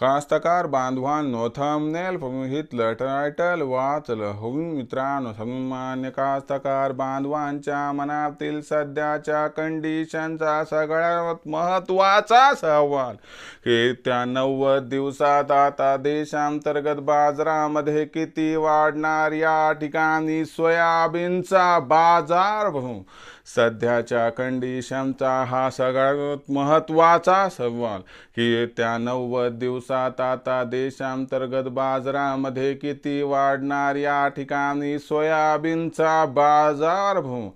कास्तकार बांधवांनो thumbnail हितलं title वाचलं हो मित्रांनो सन्मान्य कास्तकार बांधवांच्या मनातील सध्याच्या कंडिशनचा सगळ्यात महत्त्वाचा सवाल. की त्या नव्वद दिवसात आता देशांतर्गत बाजारामध्ये किती वाढणार या ठिकाणी सोयाबीनचा बाजार भाव सध्याच्या कंडिशनचा हा सगळ्यात महत्त्वाचा सवाल. की त्या नव्वद दिवस दिवसात आता देशांतर्गत बाजारामध्ये किती वाढणार या ठिकाणी सोयाबीनचा बाजार भाव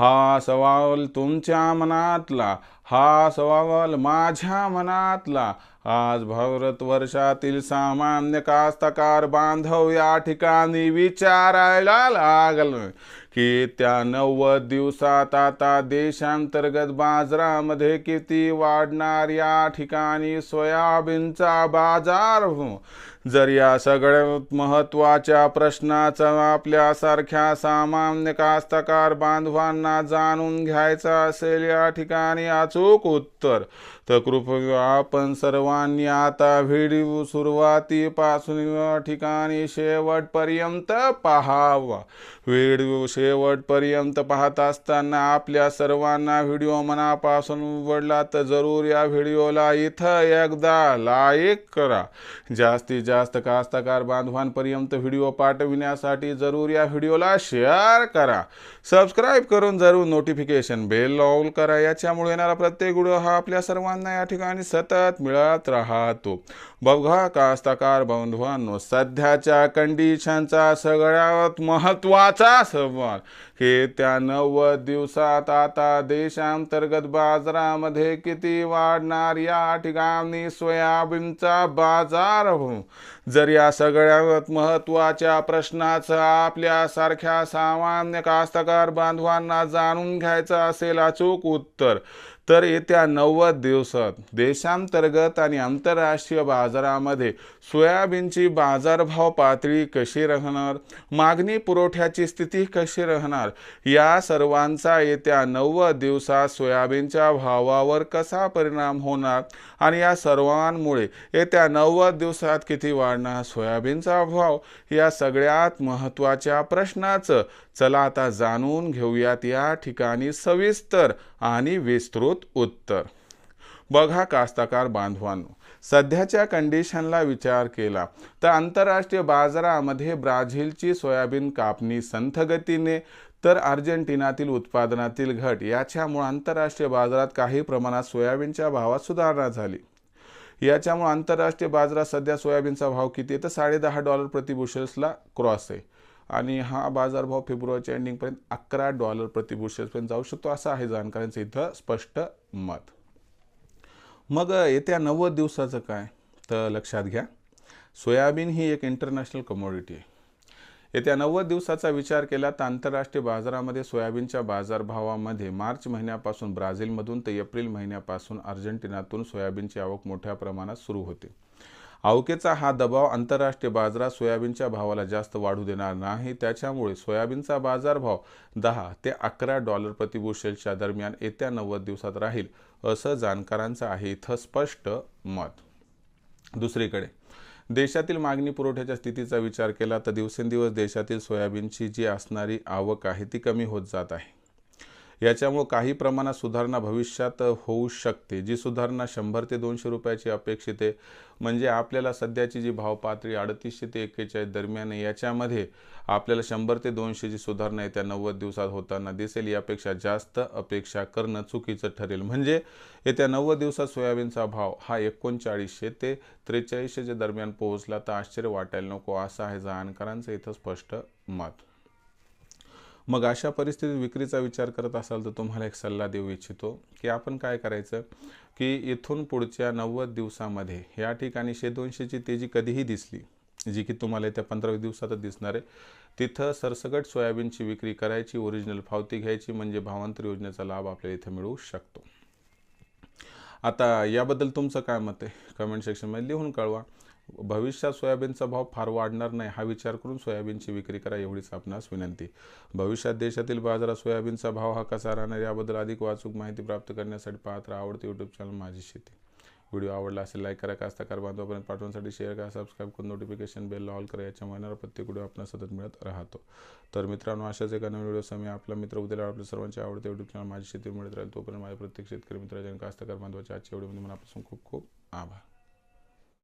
हा सवाल तुमच्या मनातला हा सवाल माझ्या मनातला. आज भारत वर्षातील सामान्य कास्तकार बांधव या ठिकाणी विचारायला लागलं की त्या नव्वद दिवसात आता देशांतर्गत बाजारामध्ये किती वाढणार या ठिकाणी सोयाबीनचा बाजार? जर या सगळ्यात महत्त्वाच्या प्रश्नाचा आपल्यासारख्या सामान्य कास्तकार बांधवांना जाणून घ्यायचा असेल या ठिकाणी अचूक उत्तर. तर कृपया आपण सर्वांनी आता व्हिडिओ सुरुवातीपासून या ठिकाणी शेवटपर्यंत पहावा. व्हिडिओ शेवटपर्यंत पाहत असताना आपल्या सर्वांना व्हिडिओ मनापासून आवडला तर जरूर या व्हिडिओला इथं एकदा लाईक करा. जास्तीत जास्त कास्तकार बांधवांपर्यंत व्हिडिओ पाठविण्यासाठी जरूर या व्हिडिओला शेअर करा. सबस्क्राईब करून जरूर नोटिफिकेशन बेल ऑल करा. याच्यामुळे येणारा प्रत्येक व्हिडिओ हा आपल्या सर्वांना या ठिकाणी सतत मिळत राहतो. बघा कास्तकार बांधवांनो सध्याच्या कंडिशनचा सगळ्यात महत्त्वाचा संवाद सवाल हे त्या नव्वद दिवसात आता देशांतर्गत बाजारामध्ये किती वाढणार या ठिकाणी सोयाबीनचा बाजार हो. जर या सगळ्यात महत्त्वाच्या प्रश्नाचं आपल्यासारख्या सामान्य कास्तकार बांधवांना जाणून घ्यायचं असेल अचूक उत्तर तर येत्या नव्वद दिवसात देशांतर्गत आणि आंतरराष्ट्रीय बाजारामध्ये सोयाबीनची बाजारभाव पातळी कशी राहणार? मागणी पुरवठ्याची स्थिती कशी राहणार? या सर्वांचा येत्या नव्वद दिवसात सोयाबीनच्या भावावर कसा परिणाम होणार? आणि या सर्वांमुळे येत्या नव्वद दिवसात किती वाढणार सोयाबीनचा भाव? या सगळ्यात महत्त्वाच्या प्रश्नाचं चला आता जाणून घेऊयात. या ठिकाणी सविस्तर आणि विस्तृत उत्तर. बघा कास्तकार बांधवांनो सध्याच्या कंडिशनला विचार केला तर आंतरराष्ट्रीय बाजारामध्ये ब्राझीलची सोयाबीन कापणी संथ गतीने तर अर्जेंटिनातील उत्पादनातील घट याच्यामुळे आंतरराष्ट्रीय बाजारात काही प्रमाणात सोयाबीनच्या भावात सुधारणा झाली. याच्यामुळे आंतरराष्ट्रीय बाजारात सध्या सोयाबीनचा भाव किती आहे? तर साडेदहा डॉलर प्रतिबुशल्सला क्रॉस आहे. आणि हा बाजारभाव फेब्रुवारीच्या एंडिंगपर्यंत अकरा डॉलर प्रतिबुशेसपर्यंत जाऊ शकतो असं आहे जाणकारांचं इथं स्पष्ट मत. मग येत्या नव्वद दिवसाचं काय? तर लक्षात घ्या सोयाबीन ही एक इंटरनॅशनल कमोडिटी आहे. येत्या नव्वद दिवसाचा विचार केला तर आंतरराष्ट्रीय बाजारामध्ये सोयाबीनच्या बाजारभावामध्ये मार्च महिन्यापासून ब्राझीलमधून ते एप्रिल महिन्यापासून अर्जेंटिनातून सोयाबीनची आवक मोठ्या प्रमाणात सुरू होते. आवकेचा हा दबाव आंतरराष्ट्रीय बाजारात सोयाबीनच्या भावाला जास्त वाढू देणार नाही. त्याच्यामुळे सोयाबीनचा बाजारभाव दहा ते अकरा डॉलर प्रतिबुशेलच्या दरम्यान येत्या नव्वद दिवसात राहील असं जाणकारांचं आहे इथं स्पष्ट मत. दुसरीकडे देशातील मागणी पुरवठ्याच्या स्थितीचा विचार केला तर दिवसेंदिवस देशातील सोयाबीनची जी असणारी आवक आहे ती कमी होत जात आहे. याच्यामुळं काही प्रमाणात सुधारणा भविष्यात होऊ शकते. जी सुधारणा शंभर ते दोनशे रुपयाची अपेक्षित आहे म्हणजे आपल्याला सध्याची जी भाव पातळी अडतीसशे ते एक्केचाळीस दरम्यान आहे याच्यामध्ये आपल्याला शंभर ते दोनशेची सुधारणा येत्या नव्वद दिवसात होताना दिसेल. यापेक्षा जास्त अपेक्षा करणं चुकीचं ठरेल. म्हणजे येत्या नव्वद दिवसात सोयाबीनचा भाव हा एकोणचाळीसशे ते त्रेचाळीसशेच्या दरम्यान पोहोचला तर आश्चर्य वाटायला नको असं आहे जाणकारांचं इथं स्पष्ट मत. मग अशा परिस्थितीत विक्रीचा विचार करत असाल तर तुम्हाला एक सल्ला देऊ इच्छितो की आपण काय करायचं? की इथून पुढच्या नव्वद दिवसामध्ये या ठिकाणी शे दोनशेची तेजी कधीही दिसली जी की तुम्हाला येत्या पंधरा दिवसातच दिसणार आहे तिथं सरसगट सोयाबीनची विक्री करायची ओरिजिनल पावती घ्यायची म्हणजे भावांतर योजनेचा लाभ आपल्याला इथे मिळू शकतो. आता याबद्दल तुमचं काय मत आहे? कमेंट सेक्शनमध्ये लिहून कळवा. भविष्यात सोयाबीनचा भाव फार वाढणार नाही हा विचार करून सोयाबीनची विक्री करा एवढीच आपणास विनंती. भविष्यात देशातील बाजारात सोयाबीनचा भाव हा कसा राहणार याबद्दल अधिक वाचूक माहिती प्राप्त करण्यासाठी पाहत राहा आवडते यूट्यूब चॅनल माझी शेती. व्हिडिओ आवडला असेल लाईक करा कास्ताकार बांधवापर्यंत पाठवण्यासाठी शेअर करा सबस्क्राईब करून नोटिफिकेशन बेल ऑल करा याच्या येणारा प्रत्येक व्हिडिओ आपल्याला सतत मिळत राहतो. तर मित्रांनो अशाच एका नवीन व्हिडिओ समय आपला मित्र उद्या आपल्या सर्वांचे आवडते यूट्यूब चॅनल माझी शेती मिळत राहील. तोपर्यंत माझ्या प्रत्येक शेतकरी मित्राच्या कास्तकार कास्ताकार बांधवाच्या आजच्या व्हिडिओमध्ये मनापासून खूप खूप आभार.